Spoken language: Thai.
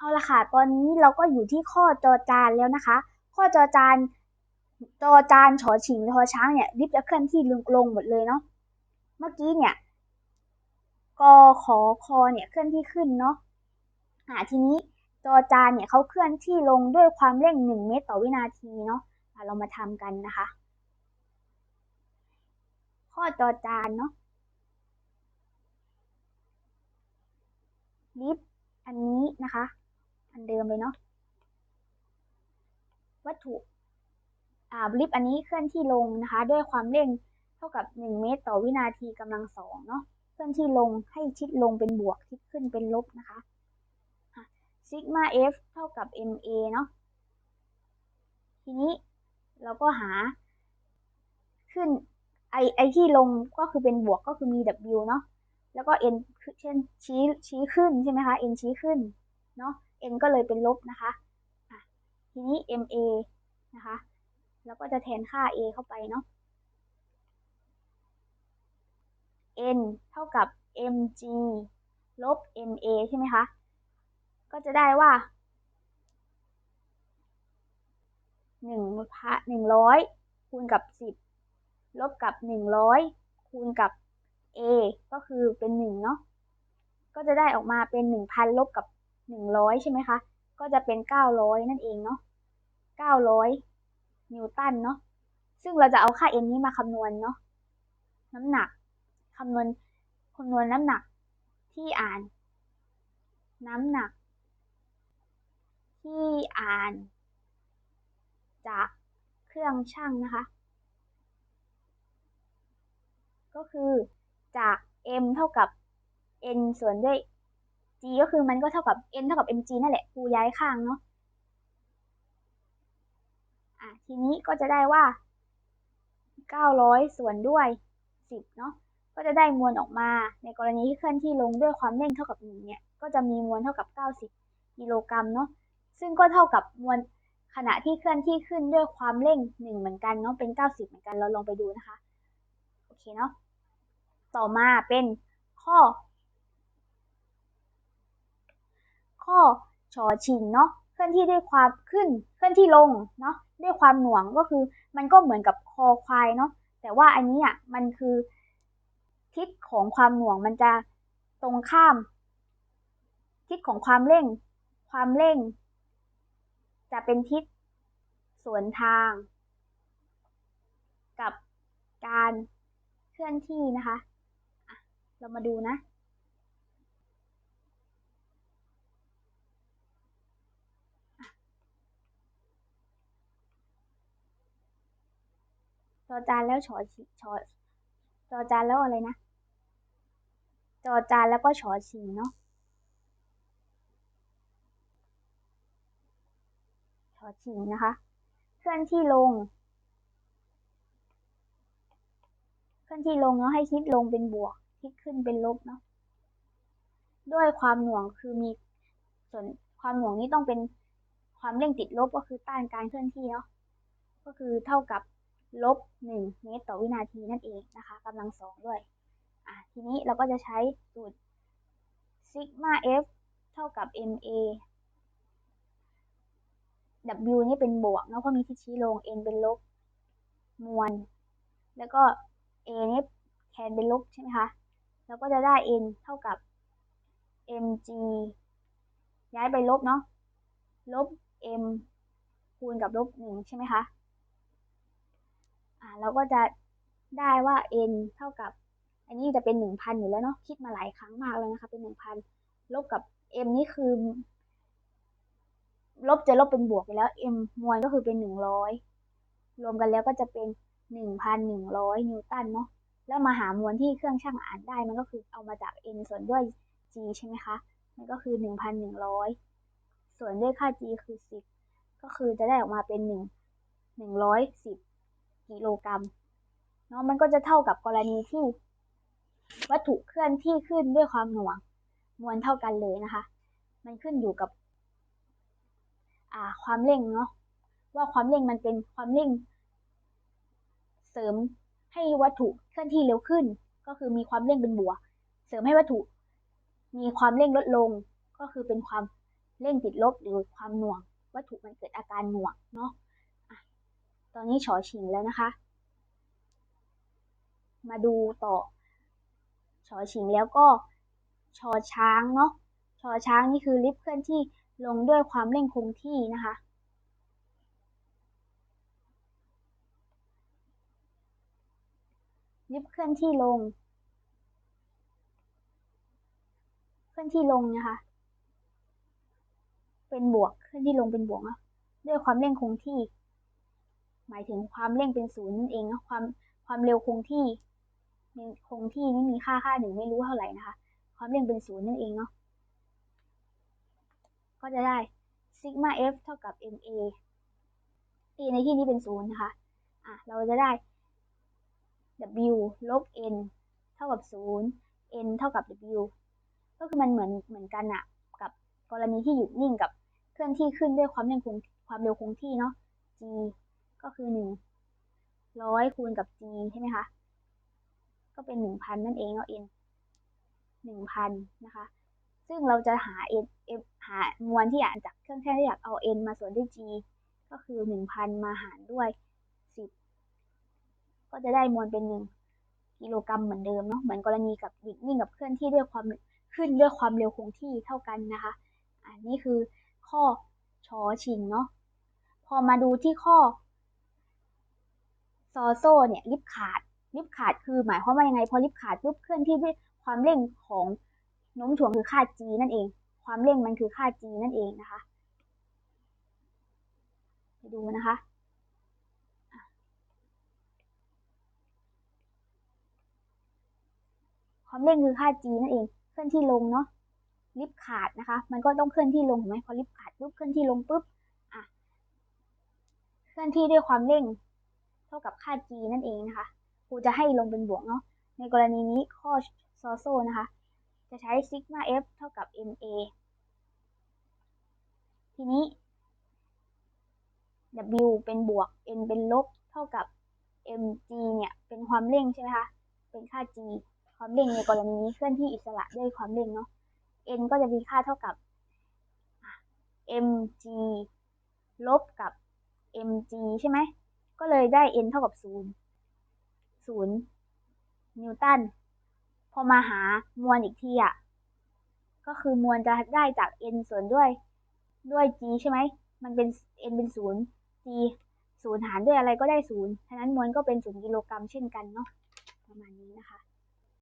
เอาละค่ะ ตอนนี้เราก็อยู่ที่ข้อจอจานแล้วนะคะ ข้อจอจานจอจานฉอฉิงทอช้างเนี่ยลิฟจะเคลื่อนที่ลงลงหมดเลยเนาะ เมื่อกี้เนี่ยกขอคอเนี่ยเคลื่อนที่ขึ้นเนาะอ่าทีนี้จอจานเนี่ยเขาเคลื่อนที่ลงด้วยความเร่งหนึ่งเมตรต่อวินาทีเนาะะเรามาทำกันนะคะ ข้อจอจานเนาะลิฟอันนี้นะคะ อันเดิมเลยเนาะวัตถุอ่าลิฟอันนี้เคลื่อนที่ลงนะคะ ด้วยความเร่งเท่ากับ 1 เมตรต่อวินาทีกำลังสองเนาะเคลื่อนที่ลงให้ชิดลงเป็นบวกชิดขึ้นเป็นลบนะคะซิกมา f เท่ากับ ma เนาะทีนี้เราก็หาขึ้นไอไอที่ลงก็คือเป็นบวกก็คือมี w เนาะแล้วก็ n เช่นชี้ชี้ขึ้นใช่ไหมคะ n ชี้ขึ้นเนาะ n ก็เลยเป็นลบนะคะทีนี้ ma นะคะแล้วก็จะแทนค่า a เข้าไปเนาะ n เท่ากับ mg ลบ ma ใช่ไหมคะ ก็จะได้ว่าหนึ่งพันหนึ่งร้อยคูณกับสิบลบกับหนึ่งร้อยคูณกับ a ก็คือเป็นหนึ่งเนาะ ก็จะได้ออกมาเป็นหนึ่งพันลบกับ หนึ่งร้อยใช่ไหมคะ ก็จะเป็นเก้าร้อยนั่นเองเนาะเก้าร้อยนิวตันเนาะ ซึ่งเราจะเอาค่า m นี้มาคำนวณเนาะ น้ำหนักคำนวณคำนวณน้ำหนักที่อ่าน น้ำหนัก ที่อ่าน จากเครื่องช่างนะคะ ก็คือจาก m เท่ากับ n ส่วนด้วย g ก็คือมันก็เท่ากับ n เท่ากับ mg นั่นแหละคูย้ายข้างเนาะอะทีนี้ก็จะได้ว่า 900 ส่วนด้วย 10 เนาะก็จะได้มวลออกมา ในกรณีที่เคลื่อนที่ลงด้วยความเร่งเท่ากับ1เนี่ย ก็จะมีมวลเท่ากับ 90 กิโลกรัมเนาะ ซึ่งก็เท่ากับมวลขณะที่เคลื่อนที่ขึ้นด้วยความเร่งหนึ่งเหมือนกันเนาะ เป็น 90 เหมือนกัน เราลองไปดูนะคะ โอเคเนาะ ต่อมาเป็นข้อ ข้อชอชิงเนาะเคลื่อนที่ด้วยความขึ้นเคลื่อนที่ลงเนาะด้วยความหน่วงก็คือมันก็เหมือนกับคอควายเนาะแต่ว่าอันนี้อะมันคือทิศของความหน่วงมันจะตรงข้าม ทิศของความเร่ง ความเร่ง จะเป็นทิศสวนทาง กับการเคลื่อนที่นะคะะเรามาดูนะ จอจานแล้วฉอฉอจอจานแล้วอะไรนะ จอจานแล้วก็ฉอชิงเนาะชอชิงนะคะ เคลื่อนที่ลง เคลื่อนที่ลงเนาะให้คิดลงเป็นบวกคิดขึ้นเป็นลบเนาะด้วยความหน่วงคือมีส่วนความหน่วงนี้ต้องเป็นความเร่งติดลบก็คือต้านการเคลื่อนที่เนาะก็คือเท่ากับ ลบ1เมตรต่อวินาทีนั่นเองนะคะกำลังสองด้วย อะทีนี้เราก็จะใช้สูตรซิกมา f เท่ากับ ma W นี่เป็นบวกเนาะเพราะมีที่ชี้ลง N เป็นลบมวล แล้วก็ A นี่แทนเป็นลบใช่ไหมคะแล้วก็จะได้ N เท่ากับ mg ย้ายไปลบเนาะลบ m คูณกับลบหนึ่งใช่ไหมคะ อ่าเราก็จะได้ว่า n เท่ากับ อันนี้จะเป็นหนึ่งพันอยู่แล้วเนาะคิดมาหลายครั้งมากเลยนะคะ เป็นหนึ่งพันลบกับ m นี่คือ ลบจะลบเป็นบวกไปแล้ว m มวลก็คือเป็นหนึ่งร้อยรวมกันแล้วก็จะเป็นหนึ่งพันหนึ่งร้อยนิวตันเนาะแล้วมาหามวลที่เครื่องช่างอ่านได้มันก็คือเอามาจาก n ส่วนด้วย g ใช่ไหมคะมันก็คือหนึ่งพันหนึ่งร้อยส่วนด้วยค่า g คือสิบก็คือจะได้ออกมาเป็นหนึ่งหนึ่งร้อยสิบ กิโลกรัมเนาะมันก็จะเท่ากับกรณีที่ วัตถุเคลื่อนที่ขึ้นด้วยความหน่วงมวลเท่ากันเลยนะคะ มันขึ้นอยู่กับ อ่า ความเร่งเนาะว่าความเร่งมันเป็นความเร่ง เสริมให้วัตถุเคลื่อนที่เร็วขึ้น ก็คือมีความเร่งเป็นบวก เสริมให้วัตถุ มีความเร่งลดลง ก็คือเป็นความเร่งติดลบหรือความหน่วง วัตถุมันเกิดอาการหน่วงเนาะอะ ตอนนี้ชอชิงแล้วนะคะ มาดูต่อชอชิงแล้วก็ชอช้างเนาะชอช้างนี่คือลิฟต์เคลื่อนที่ลงด้วยความเร่งคงที่นะคะ ลิฟต์เคลื่อนที่ลง เคลื่อนที่ลงนะคะ เป็นบวกเคลื่อนที่ลงเป็นบวกนะด้วยความเร่งคงที่ หมายถึงความเร่งเป็นศูนย์นั่นเองนะความความเร็วคงที่คงที่ไม่มีค่าค่าหนึ่งไม่รู้เท่าไหร่นะคะ ความเร่งเป็นศูนย์นั่นเองเนาะก็จะได้ซิกมา f เท่ากับ ma a ในที่นี้เป็นศูนย์นะคะอะเราจะได้ w ลบ n เท่ากับศูนย์ n เท่ากับ w ก็คือมันเหมือนเหมือนกันอะกับกรณีที่หยุดนิ่งกับเคลื่อนที่ขึ้นด้วยความเร็วคงความเร็วคงที่เนาะ g ก็คือหนึ่งร้อยคูณกับ g ใช่ไหมคะ ก็เป็นหนึ่งพันนั่นเองเนา n หนึ่งพันนะคะ ซึ่งเราจะหา n f หามวลที่อ่านจากเครื่องแท่ที่อยากเอา n มาส่วนด้วย g ก็คือหนึ่งพันมาหารด้วยสิบก็จะได้มวลเป็นหนึ่งกิโลกรัมเหมือนเดิมเนาะ เหมือนกรณีกับยิงกับเคลื่อนที่ด้วยความขึ้นด้วยความเร็วคงที่เท่ากันนะคะ อันนี้คือข้อชอชิงเนาะ พอมาดูที่ข้อ ซอโซเนี่ยลิฟขาดลิฟขาดคือหมายความว่ายังไงพอลิฟขาดปุ๊บเคลื่อนที่ด้วยความเร่งของโน้มถ่วงคือค่า g นั่นเอง ความเร่งมันคือค่า g นั่นเองนะคะไปดูนะคะความเร่งคือค่า g นั่นเอง เคลื่อนที่ลงเนาะลิฟขาดนะคะ มันก็ต้องเคลื่อนที่ลงถูกไหมพอลิฟขาดปุ๊บเคลื่อนที่ลงปุ๊บอะเคลื่อนที่ด้วยความเร่ง เท่ากับค่า g นั่นเองนะคะครูจะให้ลงเป็นบวกเนาะในกรณีนี้ข้อซอโซนะคะ จะใช้ซิกมา f เท่ากับ ma ทีนี้ w เป็นบวก n เป็นลบเท่ากับ mg เนี่ยเป็นความเร่งใช่ไหมคะ เป็นค่า g ความเร่งในกรณีนี้เคลื่อนที่อิสระด้วยความเร่งเนาะ n ก็จะมีค่าเท่ากับ mg ลบกับ mg ใช่ไหม ก็เลยได้ n เท่ากับ0 0 นิวตัน พอมาหามวลอีกทีอะ ก็คือมวลจะได้จาก n ส่วนด้วยด้วย g ใช่ไหม มันเป็น n เป็น 0 g 0 หารด้วยอะไรก็ได้ 0 ฉะนั้นมวลก็เป็น 0 กิโลกรัมเช่นกันเนาะ ประมาณนี้นะคะ